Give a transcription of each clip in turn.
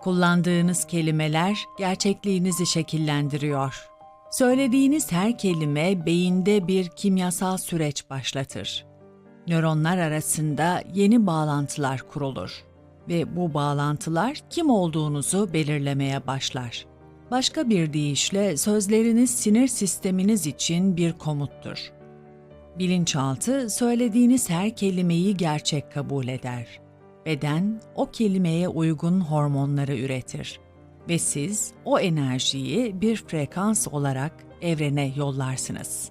Kullandığınız kelimeler gerçekliğinizi şekillendiriyor. Söylediğiniz her kelime beyinde bir kimyasal süreç başlatır. Nöronlar arasında yeni bağlantılar kurulur ve bu bağlantılar kim olduğunuzu belirlemeye başlar. Başka bir deyişle sözleriniz sinir sisteminiz için bir komuttur. Bilinçaltı söylediğiniz her kelimeyi gerçek kabul eder. Beden o kelimeye uygun hormonları üretir ve siz o enerjiyi bir frekans olarak evrene yollarsınız.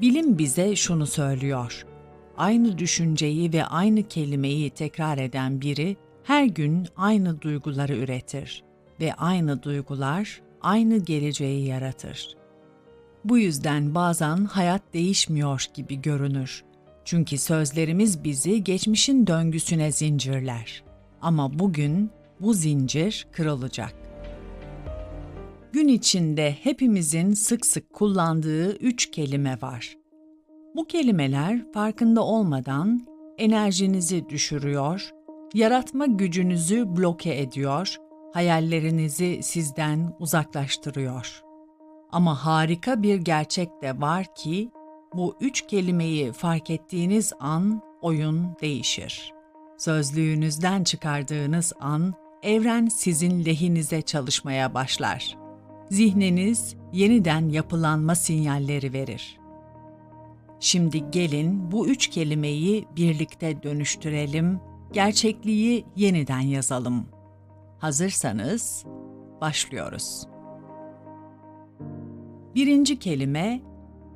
Bilim bize şunu söylüyor. Aynı düşünceyi ve aynı kelimeyi tekrar eden biri her gün aynı duyguları üretir ve aynı duygular aynı geleceği yaratır. Bu yüzden bazen hayat değişmiyor gibi görünür. Çünkü sözlerimiz bizi geçmişin döngüsüne zincirler. Ama bugün bu zincir kırılacak. Gün içinde hepimizin sık sık kullandığı üç kelime var. Bu kelimeler farkında olmadan enerjinizi düşürüyor, yaratma gücünüzü bloke ediyor, hayallerinizi sizden uzaklaştırıyor. Ama harika bir gerçek de var ki bu üç kelimeyi fark ettiğiniz an oyun değişir. Sözlüğünüzden çıkardığınız an evren sizin lehinize çalışmaya başlar. Zihniniz yeniden yapılanma sinyalleri verir. Şimdi gelin bu üç kelimeyi birlikte dönüştürelim, gerçekliği yeniden yazalım. Hazırsanız başlıyoruz. Birinci kelime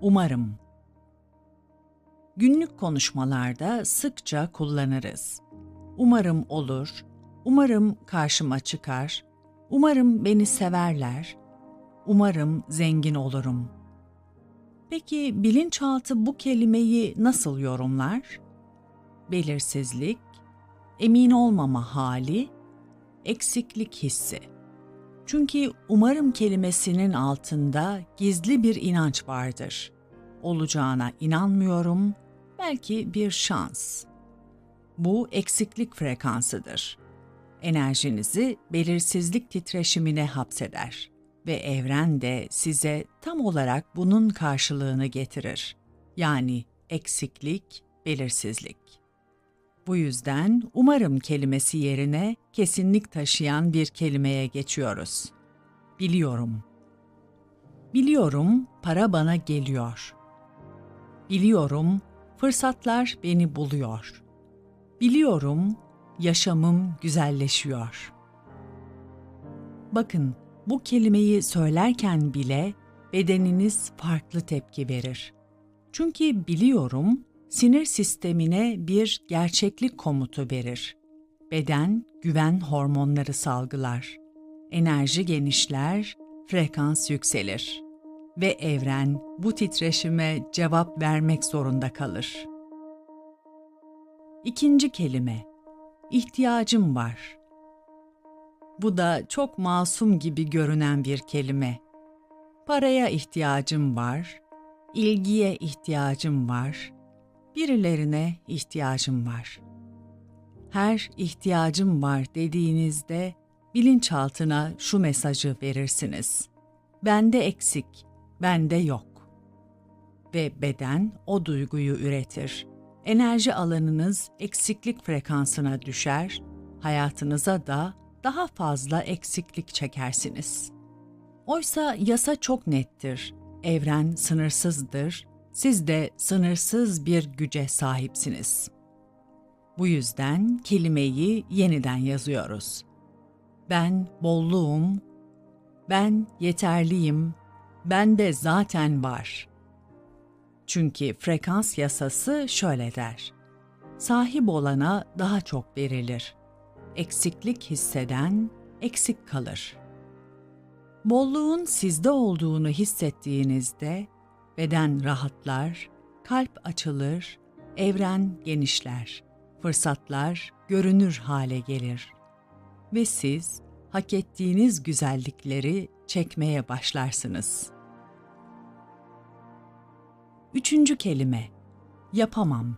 umarım. Günlük konuşmalarda sıkça kullanırız. Umarım olur, umarım karşıma çıkar, umarım beni severler, umarım zengin olurum. Peki bilinçaltı bu kelimeyi nasıl yorumlar? Belirsizlik, emin olmama hali, eksiklik hissi. Çünkü umarım kelimesinin altında gizli bir inanç vardır. Olacağına inanmıyorum, belki bir şans. Bu eksiklik frekansıdır. Enerjinizi belirsizlik titreşimine hapseder ve evren de size tam olarak bunun karşılığını getirir. Yani eksiklik, belirsizlik. Bu yüzden umarım kelimesi yerine kesinlik taşıyan bir kelimeye geçiyoruz. Biliyorum. Biliyorum para bana geliyor. Biliyorum fırsatlar beni buluyor. Biliyorum yaşamım güzelleşiyor. Bakın bu kelimeyi söylerken bile bedeniniz farklı tepki verir. Çünkü biliyorum sinir sistemine bir gerçeklik komutu verir. Beden güven hormonları salgılar. Enerji genişler, frekans yükselir ve evren bu titreşime cevap vermek zorunda kalır. İkinci kelime ihtiyacım var. Bu da çok masum gibi görünen bir kelime. Paraya ihtiyacım var, ilgiye ihtiyacım var, birilerine ihtiyacım var. Her ihtiyacım var dediğinizde bilinçaltına şu mesajı verirsiniz. Bende eksik, bende yok. Ve beden o duyguyu üretir. Enerji alanınız eksiklik frekansına düşer, hayatınıza da daha fazla eksiklik çekersiniz. Oysa yasa çok nettir. Evren sınırsızdır siz de sınırsız bir güce sahipsiniz. Bu yüzden kelimeyi yeniden yazıyoruz. Ben bolluğum, ben yeterliyim, ben de zaten var. Çünkü frekans yasası şöyle der. Sahip olana daha çok verilir. Eksiklik hisseden eksik kalır. Bolluğun sizde olduğunu hissettiğinizde Beden rahatlar, kalp açılır, evren genişler, fırsatlar görünür hale gelir ve siz hak ettiğiniz güzellikleri çekmeye başlarsınız. Üçüncü kelime, yapamam.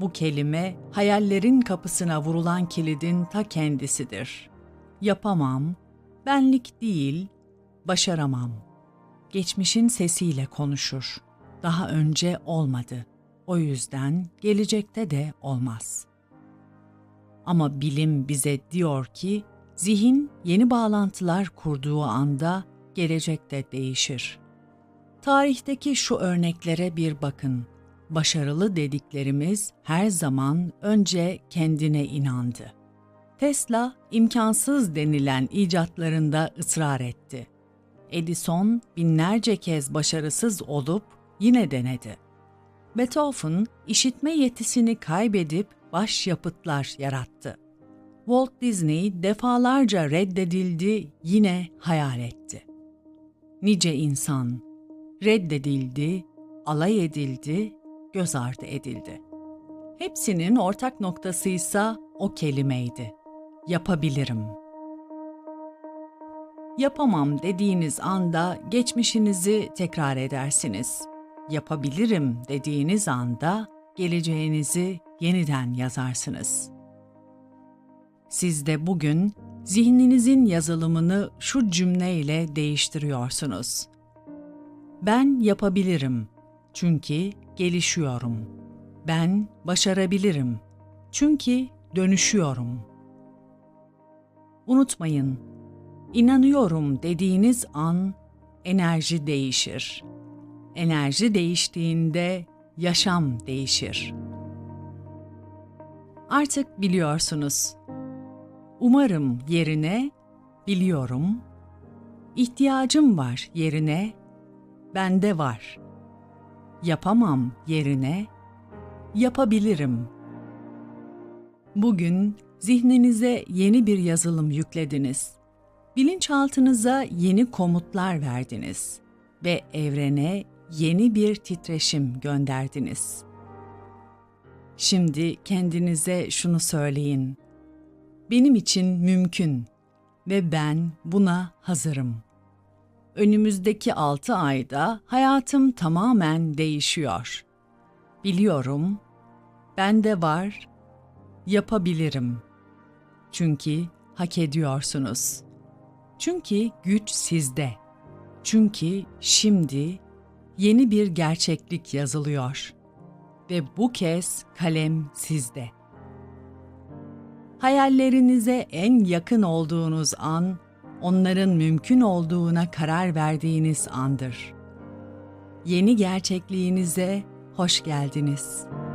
Bu kelime hayallerin kapısına vurulan kilidin ta kendisidir. Yapamam, benlik değil, başaramam. Geçmişin sesiyle konuşur. Daha önce olmadı. O yüzden gelecekte de olmaz. Ama bilim bize diyor ki zihin yeni bağlantılar kurduğu anda gelecekte değişir. Tarihteki şu örneklere bir bakın. Başarılı dediklerimiz her zaman önce kendine inandı. Tesla imkansız denilen icatlarında ısrar etti. Edison binlerce kez başarısız olup yine denedi. Beethoven işitme yetisini kaybedip başyapıtlar yarattı. Walt Disney defalarca reddedildi, yine hayal etti. Nice insan reddedildi, alay edildi, göz ardı edildi. Hepsinin ortak noktasıysa o kelimeydi. Yapabilirim. Yapamam dediğiniz anda geçmişinizi tekrar edersiniz. Yapabilirim dediğiniz anda geleceğinizi yeniden yazarsınız. Siz de bugün zihninizin yazılımını şu cümleyle değiştiriyorsunuz. Ben yapabilirim çünkü gelişiyorum. Ben başarabilirim çünkü dönüşüyorum. Unutmayın, inanıyorum dediğiniz an enerji değişir. Enerji değiştiğinde yaşam değişir. Artık biliyorsunuz. Umarım yerine biliyorum. İhtiyacım var yerine bende var. Yapamam yerine yapabilirim. Bugün zihninize yeni bir yazılım yüklediniz. Bilinçaltınıza yeni komutlar verdiniz ve evrene yeni bir titreşim gönderdiniz. Şimdi kendinize şunu söyleyin. Benim için mümkün ve ben buna hazırım. Önümüzdeki altı ayda hayatım tamamen değişiyor. Biliyorum, bende var, yapabilirim. Çünkü hak ediyorsunuz. Çünkü güç sizde. Çünkü şimdi yeni bir gerçeklik yazılıyor ve bu kez kalem sizde. Hayallerinize en yakın olduğunuz an, onların mümkün olduğuna karar verdiğiniz andır. Yeni gerçekliğinize hoş geldiniz.''